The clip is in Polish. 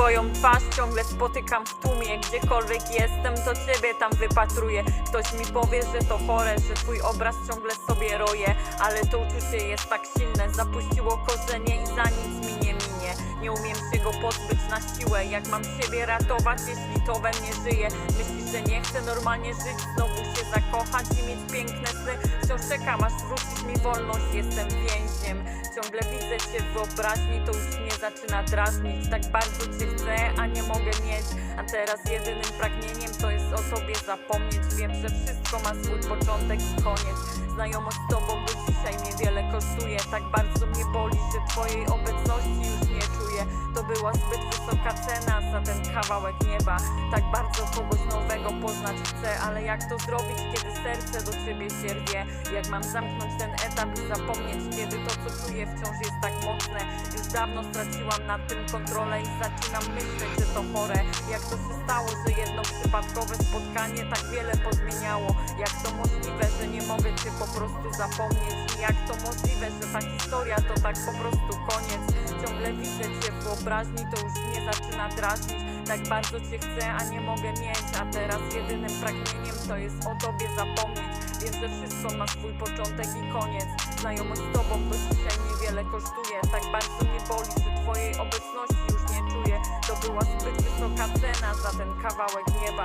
Twoją twarz ciągle spotykam w tłumie. Gdziekolwiek jestem, to ciebie tam wypatruję. Ktoś mi powie, że to chore, że twój obraz ciągle sobie roję. Ale to uczucie jest tak silne, zapuściło korzenie i za nic mi nie minie. Nie umiem się go pozbyć Jak mam siebie ratować, jeśli to we mnie żyje? Myślisz, że nie chcę normalnie żyć, znowu się zakochać i mieć piękne sny Wciąż czekam, aż wrócisz mi wolność, jestem więźniem. Ciągle widzę cię w wyobraźni, to już mnie zaczyna drażnić. Tak bardzo cię chcę, a nie mogę mieć. A teraz jedynym pragnieniem to jest o tobie zapomnieć. Wiem, że wszystko ma swój początek i koniec. Znajomość z tobą do dzisiaj mnie wiele kosztuje. Tak bardzo mnie boli, że twojej była zbyt wysoka cena za ten kawałek nieba. Tak bardzo kogoś nowego poznać chcę Ale jak to zrobić, kiedy serce do ciebie się rwie Jak mam zamknąć ten etap i zapomnieć Kiedy to co czuję wciąż jest tak mocne? Już dawno straciłam nad tym kontrolę I zaczynam myśleć, że to chore. Jak to się stało, że jedno przypadkowe spotkanie Tak wiele podmieniało Jak to możliwe, że nie mogę cię po prostu zapomnieć? I jak to możliwe, że ta historia to tak po prostu wyobraźni, to już mnie zaczyna drażnić. Tak bardzo cię chcę, a nie mogę mieć. A teraz jedynym pragnieniem to jest o tobie zapomnieć. Wiem, że wszystko ma swój początek i koniec. Znajomość z tobą do dzisiaj niewiele kosztuje. Tak bardzo mnie boli, że twojej obecności już nie czuję. To była zbyt wysoka cena za ten kawałek nieba